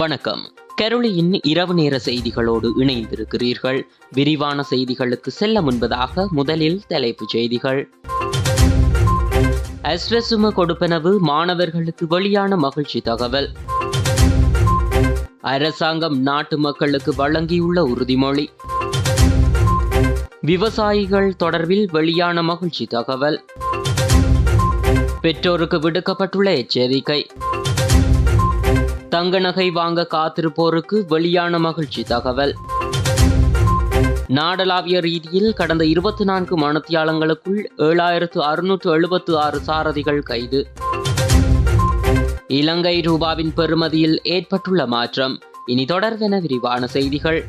வணக்கம். கரோலியின் இரவு நேர செய்திகளோடு இணைந்திருக்கிறீர்கள். விரிவான செய்திகளுக்கு செல்ல முன்பதாக முதலில் தலைப்புச் செய்திகள். அஸ்ரசும கொடுப்பனவு மாணவர்களுக்கு வெளியான மகிழ்ச்சி தகவல். அரசாங்கம் நாட்டு மக்களுக்கு வழங்கியுள்ள உறுதிமொழி. விவசாயிகள் தொடர்பில் வெளியான மகிழ்ச்சி தகவல். பெற்றோருக்கு விடுக்கப்பட்டுள்ள எச்சரிக்கை. தங்க நகை வாங்க காத்திருப்போருக்கு வெளியான மகிழ்ச்சி தகவல். நாடளாவிய ரீதியில் கடந்த இருபத்தி நான்கு மனத்தியாளங்களுக்குள் ஏழாயிரத்து அறுநூற்று எழுபத்து ஆறு சாரதிகள் கைது. இலங்கை ரூபாவின் பெறுமதியில் ஏற்பட்டுள்ள மாற்றம். இனி தொடர்வென விரிவான செய்திகள்.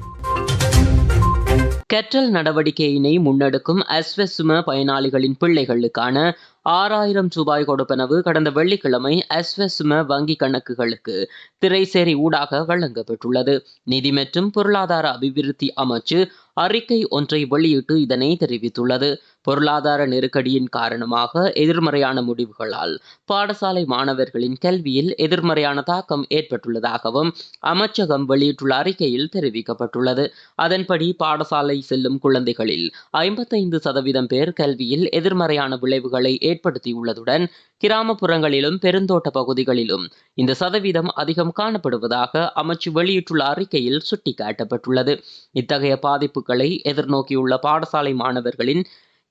கற்றல் நடவடிக்கையினை முன்னெடுக்கும் அஸ்வசும பயனாளிகளின் பிள்ளைகளுக்கான ஆறாயிரம் ரூபாய் கொடுப்பனவு கடந்த வெள்ளிக்கிழமை அஸ்வசும வங்கி கணக்குகளுக்கு திரைசேரி ஊடாக வழங்கப்பட்டுள்ளது. நிதி மற்றும் பொருளாதார அபிவிருத்தி அமைச்சு அறிக்கை ஒன்றை வெளியிட்டு இதனை தெரிவித்துள்ளது. பொருளாதார நெருக்கடியின் காரணமாக எதிர்மறையான முடிவுகளால் பாடசாலை மாணவர்களின் கல்வியில் எதிர்மறையான தாக்கம் ஏற்பட்டுள்ளதாகவும் அமைச்சகம் வெளியிட்டுள்ள அறிக்கையில் தெரிவிக்கப்பட்டுள்ளது. அதன்படி பாடசாலை செல்லும் குழந்தைகளில் ஐம்பத்தைந்து சதவீதம் பேர் கல்வியில் எதிர்மறையான விளைவுகளை ஏற்படுத்தியுள்ளதுடன் கிராமப்புறங்களிலும் பெருந்தோட்ட பகுதிகளிலும் இந்த சதவீதம் அதிகம் காணப்படுவதாக அமைச்சு வெளியிட்டுள்ள அறிக்கையில் சுட்டிக்காட்டப்பட்டுள்ளது. இத்தகைய பாதிப்புகளை எதிர்நோக்கியுள்ள பாடசாலை மாணவர்களின்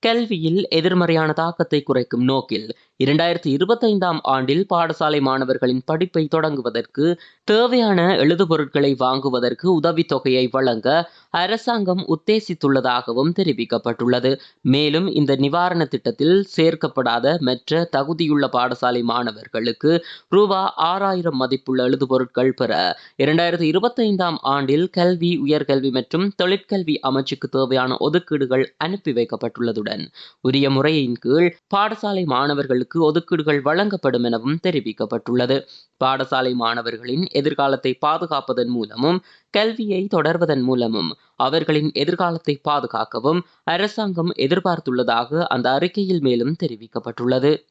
கல்வியில் எதிர்மறையான தாக்கத்தை குறைக்கும் நோக்கில் இரண்டாயிரத்தி இருபத்தைந்தாம் ஆண்டில் பாடசாலை மாணவர்களின் படிப்பை தொடங்குவதற்கு தேவையான எழுதுபொருட்களை வாங்குவதற்கு உதவித்தொகையை வழங்க அரசாங்கம் உத்தேசித்துள்ளதாகவும் தெரிவிக்கப்பட்டுள்ளது. மேலும் இந்த நிவாரண திட்டத்தில் சேர்க்கப்படாத மற்ற தகுதியுள்ள பாடசாலை மாணவர்களுக்கு ரூபா ஆறாயிரம் மதிப்புள்ள எழுதுபொருட்கள் பெற இரண்டாயிரத்தி இருபத்தைந்தாம் ஆண்டில் கல்வி உயர்கல்வி மற்றும் தொழிற்கல்வி அமைச்சுக்கு தேவையான ஒதுக்கீடுகள் அனுப்பி வைக்கப்பட்டுள்ளதுடன் உரிய முறையின் கீழ் பாடசாலை மாணவர்களுக்கு ஒதுக்கீடுகள் வழங்கப்படும் எனவும் தெரிவிக்கப்பட்டுள்ளது. பாடசாலை மாணவர்களின் எதிர்காலத்தை பாதுகாப்பதன் மூலமும் கல்வியை தொடர்வதன் மூலமும் அவர்களின் எதிர்காலத்தை பாதுகாக்கவும் அரசாங்கம் எதிர்பார்த்துள்ளதாக அந்த அறிக்கையில் மேலும் தெரிவிக்கப்பட்டுள்ளது.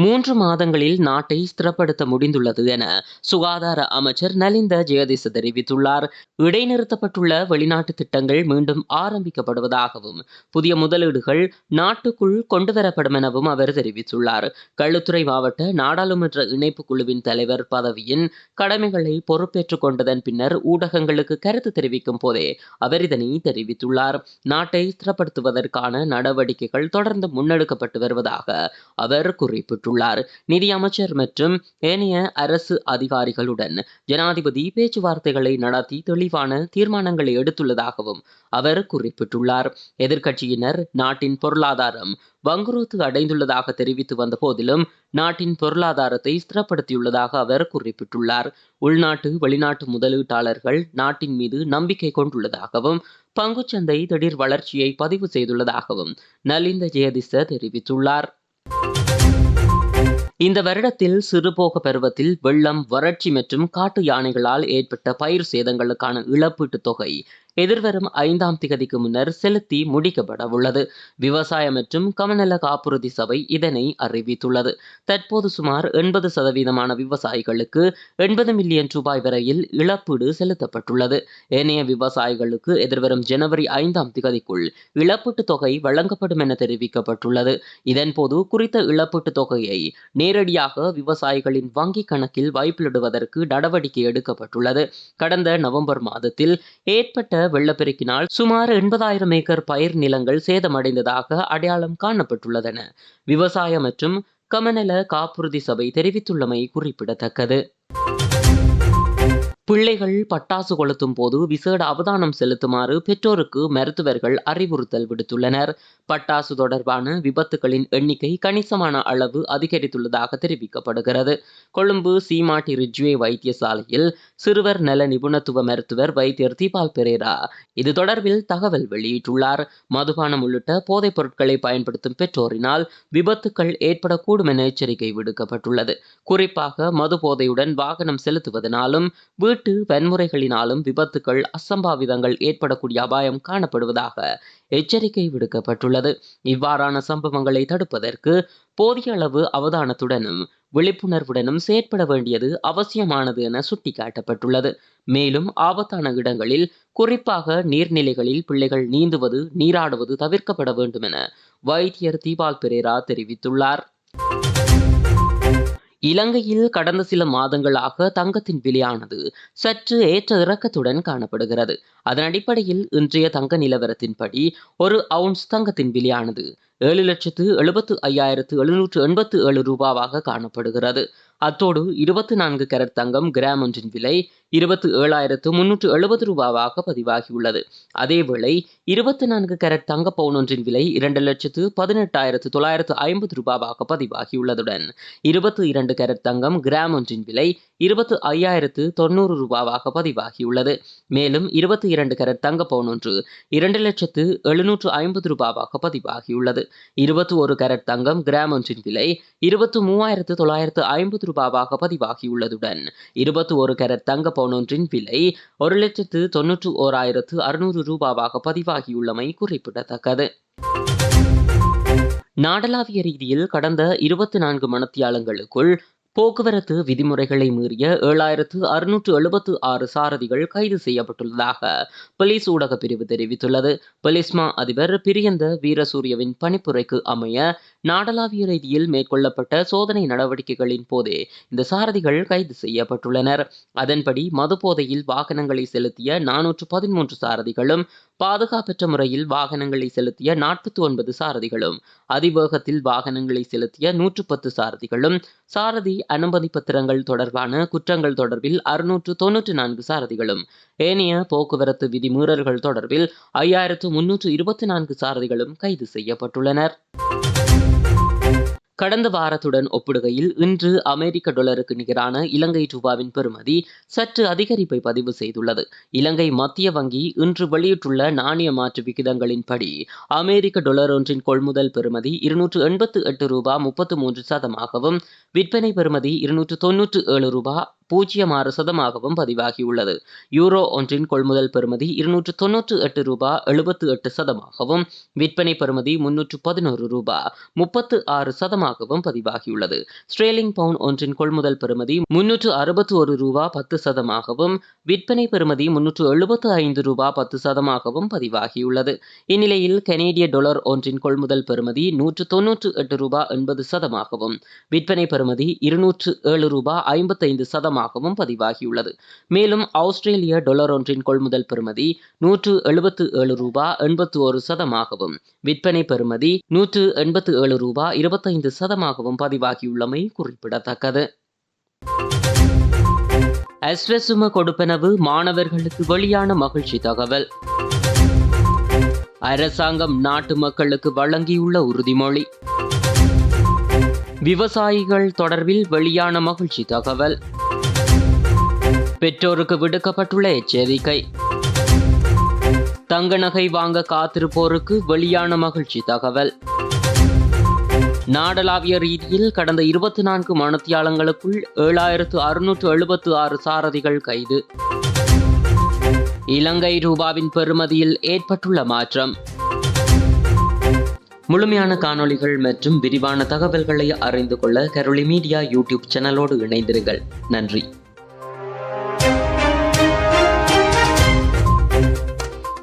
மூன்று மாதங்களில் நாட்டை ஸ்திரப்படுத்த முடிந்துள்ளது என சுகாதார அமைச்சர் நலிந்த ஜெயதிச தெரிவித்துள்ளார். இடைநிறுத்தப்பட்டுள்ள வெளிநாட்டு திட்டங்கள் மீண்டும் ஆரம்பிக்கப்படுவதாகவும் புதிய முதலீடுகள் நாட்டுக்குள் கொண்டுவரப்படும் எனவும் அவர் தெரிவித்துள்ளார். களுத்துறை மாவட்ட நாடாளுமன்ற இணைப்பு குழுவின் தலைவர் பதவியின் கடமைகளை பொறுப்பேற்றுக் கொண்டதன் பின்னர் ஊடகங்களுக்கு கருத்து தெரிவிக்கும் போதே அவர் இதனை தெரிவித்துள்ளார். நாட்டை ஸ்திரப்படுத்துவதற்கான நடவடிக்கைகள் தொடர்ந்து முன்னெடுக்கப்பட்டு வருவதாக அவர் குறிப்பிட்டுள்ளார். நிதி நிதியமைச்சர் மற்றும் ஏனைய அரசு அதிகாரிகளுடன் ஜனாதிபதி பேச்சுவார்த்தைகளை நடத்தி தெளிவான தீர்மானங்களை எடுத்துள்ளதாகவும் அவர் குறிப்பிட்டுள்ளார். எதிர்க்கட்சியினர் நாட்டின் பொருளாதாரம் வங்குரோத்து அடைந்துள்ளதாக தெரிவித்து வந்த போதிலும் நாட்டின் பொருளாதாரத்தை ஸ்திரப்படுத்தியுள்ளதாக அவர் குறிப்பிட்டுள்ளார். உள்நாட்டு வெளிநாட்டு முதலீட்டாளர்கள் நாட்டின் மீது நம்பிக்கை கொண்டுள்ளதாகவும் பங்குச்சந்தை திடீர் வளர்ச்சியை பதிவு செய்துள்ளதாகவும் நலிந்த ஜெயதிச தெரிவித்துள்ளார். இந்த வருடத்தில் சிறுபோக பருவத்தில் வெள்ளம் வறட்சி மற்றும் காட்டு யானைகளால் ஏற்பட்ட பயிர் சேதங்களுக்கான இழப்பீட்டுத் தொகை எதிர்வரும் ஐந்தாம் திகதிக்கு முன்னர் செலுத்தி முடிக்கப்பட உள்ளது. விவசாய மற்றும் கமநல காப்புறுதி சபை இதனை அறிவித்துள்ளது. தற்போது சுமார் எண்பது சதவீதமான விவசாயிகளுக்கு எண்பது மில்லியன் ரூபாய் வரையில் இழப்பீடு செலுத்தப்பட்டுள்ளது. ஏனைய விவசாயிகளுக்கு எதிர்வரும் ஜனவரி ஐந்தாம் திகதிக்குள் இழப்பீட்டுத் தொகை வழங்கப்படும் என தெரிவிக்கப்பட்டுள்ளது. இதன்போது குறித்த இழப்பீட்டுத் தொகையை நேரடியாக விவசாயிகளின் வங்கிக் கணக்கில் வைப்பிலிடுவதற்கு நடவடிக்கை எடுக்கப்பட்டுள்ளது. கடந்த நவம்பர் மாதத்தில் ஏற்பட்ட வெள்ளப்பெருக்கினால் சுமார் எண்பதாயிரம் ஏக்கர் பயிர் நிலங்கள் சேதமடைந்ததாக அடையாளம் காணப்பட்டுள்ளதென விவசாய மற்றும் கமநல காப்புறுதி சபை தெரிவித்துள்ளமை குறிப்பிடத்தக்கது. பிள்ளைகள் பட்டாசு கொளுத்தும் போது விசேட அவதானம் செலுத்துமாறு பெற்றோருக்கு மருத்துவர்கள் அறிவுறுத்தல் விடுத்துள்ளனர். பட்டாசு தொடர்பான விபத்துகளின் எண்ணிக்கை கணிசமான அளவு அதிகரித்துள்ளதாக தெரிவிக்கப்படுகிறது. கொழும்பு சீமாட்டி ரிஜ்வே வைத்தியசாலையில் சிறுவர் நல நிபுணத்துவ மருத்துவர் வைத்தியர் தீபால் பெரேரா இது தொடர்பில் தகவல் வெளியிட்டுள்ளார். மதுபானம் உள்ளிட்ட போதைப் பொருட்களை பயன்படுத்தும் பெற்றோரினால் விபத்துக்கள் ஏற்படக்கூடும் என எச்சரிக்கை விடுக்கப்பட்டுள்ளது. குறிப்பாக மது போதையுடன் வாகனம் செலுத்துவதனாலும் வீட்டு வீட்டு வன்முறைகளினாலும் விபத்துக்கள் அசம்பாவிதங்கள் ஏற்படக்கூடிய அபாயம் காணப்படுவதாக எச்சரிக்கை விடுக்கப்பட்டுள்ளது. இவ்வாறான சம்பவங்களை தடுப்பதற்கு போதிய அளவு அவதானத்துடனும் விழிப்புணர்வுடனும் செயற்பட வேண்டியது அவசியமானது என சுட்டிக்காட்டப்பட்டுள்ளது. மேலும் ஆபத்தான இடங்களில் குறிப்பாக நீர்நிலைகளில் பிள்ளைகள் நீந்துவது நீராடுவது தவிர்க்கப்பட வேண்டும் என வைத்தியர் தீபால் பெரேரா தெரிவித்துள்ளார். இலங்கையில் கடந்த சில மாதங்களாக தங்கத்தின் விலையானது சற்று ஏற்ற இறக்கத்துடன் காணப்படுகிறது. அதன் அடிப்படையில் இன்றைய தங்க நிலவரத்தின்படி ஒரு அவுன்ஸ் தங்கத்தின் விலையானது ஏழு லட்சத்து எழுபத்து ஐயாயிரத்து எழுநூற்று எண்பத்து ஏழு ரூபாவாக காணப்படுகிறது. அத்தோடு இருபத்தி நான்கு கேரட் தங்கம் கிராம் ஒன்றின் விலை இருபத்தி ஏழாயிரத்து முன்னூற்று எழுபது ரூபாவாக பதிவாகியுள்ளது. அதேவேளை இருபத்தி நான்கு கேரட் தங்க பவுன் ஒன்றின் விலை இரண்டு லட்சத்து பதினெட்டாயிரத்து தொள்ளாயிரத்து ஐம்பது ரூபாவாக பதிவாகியுள்ளதுடன் இருபத்தி இரண்டு கேரட் தங்கம் கிராம் ஒன்றின் விலை இருபத்து ஐயாயிரத்து தொண்ணூறு ரூபாவாக பதிவாகியுள்ளது. மேலும் இருபத்தி இரண்டு கேரட் தங்க பவுன் ஒன்று இரண்டு லட்சத்து எழுநூற்று ஐம்பது ரூபாவாக பதிவாகியுள்ளது. இருபத்தி ஒரு கேரட் தங்கம் கிராம் ஒன்றின் விலை இருபத்து மூவாயிரத்து தொள்ளாயிரத்து ஐம்பது ரூபாவாக பதிவாகியுள்ளதுடன் இருபத்தி ஒரு கேரட் தங்க பவுன் ஒன்றின் விலை ஒரு லட்சத்து தொன்னூற்று ஓராயிரத்து அறுநூறு ரூபாவாக பதிவாகியுள்ளமை குறிப்பிடத்தக்கது. நாடளாவிய ரீதியில் கடந்த இருபத்தி நான்கு மணத்தியாலங்களுக்குள் போக்குவரத்து விதிமுறைகளை மீறிய ஏழாயிரத்து அறுநூற்று எழுபத்து ஆறு சாரதிகள் கைது செய்யப்பட்டுள்ளதாக போலீஸ் ஊடக பிரிவு தெரிவித்துள்ளது. பொலிஸ்மா அதிபர் பிரியந்த வீரசூரியவின் பணிப்புரைக்கு அமைய நாடளாவிய ரீதியில் மேற்கொள்ளப்பட்ட சோதனை நடவடிக்கைகளின் போதே இந்த சாரதிகள் கைது செய்யப்பட்டுள்ளனர். அதன்படி மது போதையில் வாகனங்களை செலுத்திய நானூற்று பதிமூன்று சாரதிகளும் பாதுகாப்பற்ற முறையில் வாகனங்களை செலுத்திய நாற்பத்தி ஒன்பது சாரதிகளும் அதிவேகத்தில் வாகனங்களை செலுத்திய நூற்று பத்து சாரதிகளும் சாரதி அனுமதி பத்திரங்கள் தொடர்பான குற்றங்கள் தொடர்பில் அறுநூற்று தொன்னூற்று நான்கு சாரதிகளும் ஏனைய போக்குவரத்து விதிமீறல்கள் தொடர்பில் ஐயாயிரத்து முன்னூற்று இருபத்தி நான்கு சாரதிகளும் கைது செய்யப்பட்டுள்ளனர். கடந்த வாரத்துடன் ஒப்பிடுகையில் இன்று அமெரிக்க டாலருக்கு நிகரான இலங்கை ரூபாவின் பெறுமதி சற்று அதிகரிப்பை பதிவு செய்துள்ளது. இலங்கை மத்திய வங்கி இன்று வெளியிட்டுள்ள நாணய மாற்று விகிதங்களின்படி அமெரிக்க டாலர் ஒன்றின் கொள்முதல் பெறுமதி இருநூற்று எண்பத்து எட்டு ரூபா முப்பத்து மூன்று சதமாகவும் விற்பனை பெறுமதி இருநூற்று தொன்னூற்று ஏழு ரூபா பூஜ்ஜியம் ஆறு சதமாகவும் பதிவாகியுள்ளது. யூரோ ஒன்றின் கொள்முதல் பெறுமதி இருநூற்று தொன்னூற்று எட்டு ரூபா எழுபத்து எட்டு சதமாகவும் விற்பனை பெறுமதி முன்னூற்று பதினோரு ரூபா முப்பத்து ஆறு சதமாகவும் பதிவாகியுள்ளது. ஸ்ட்ரேலிங் பவுன் ஒன்றின் கொள்முதல் பெறுமதி முன்னூற்று அறுபத்து ஒரு ரூபா பத்து சதமாகவும் விற்பனை பெறுமதி முன்னூற்று எழுபத்து ஐந்து ரூபா பத்து சதமாகவும் பதிவாகியுள்ளது. இந்நிலையில் கனேடிய டொலர் ஒன்றின் கொள்முதல் பெறுமதி நூற்று தொன்னூற்று எட்டு ரூபா எண்பது சதமாகவும் விற்பனை பெறுமதி இருநூற்று ஏழு ரூபா ஐம்பத்தைந்து சதமாக அதிகமாகவும் பதிவாகியுள்ளது. மேலும் ஆஸ்திரேலிய டொலர் ஒன்றின் கொள்முதல் பெறுமதி நூற்று எழுபத்து ஏழு ரூபா எண்பத்து ஒரு சதமாகவும் விற்பனை பெறுமதி நூற்று எண்பத்து ஏழு ரூபா இருபத்தைந்து சதமாகவும் பதிவாகியுள்ளமை குறிப்பிடத்தக்கது. அஸ்வசும கொடுப்பனவு மாணவர்களுக்கு வெளியான மகிழ்ச்சி தகவல். அரசாங்கம் நாட்டு மக்களுக்கு வழங்கியுள்ள உறுதிமொழி. விவசாயிகள் தொடர்பில் வெளியான மகிழ்ச்சி தகவல். பெற்றோருக்கு விடுக்கப்பட்டுள்ள எச்சரிக்கை. தங்க நகை வாங்க காத்திருப்போருக்கு வெளியான மகிழ்ச்சி தகவல். நாடளாவிய ரீதியில் கடந்த இருபத்தி நான்கு மனத்தியாளங்களுக்குள் ஏழாயிரத்து அறுநூற்று எழுபத்து ஆறு சாரதிகள் கைது. இலங்கை ரூபாவின் பெறுமதியில் ஏற்பட்டுள்ள மாற்றம். முழுமையான காணொளிகள் மற்றும் விரிவான தகவல்களை அறிந்து கொள்ள கரோலி மீடியா யூடியூப் சேனலோடு இணைந்திருங்கள். நன்றி.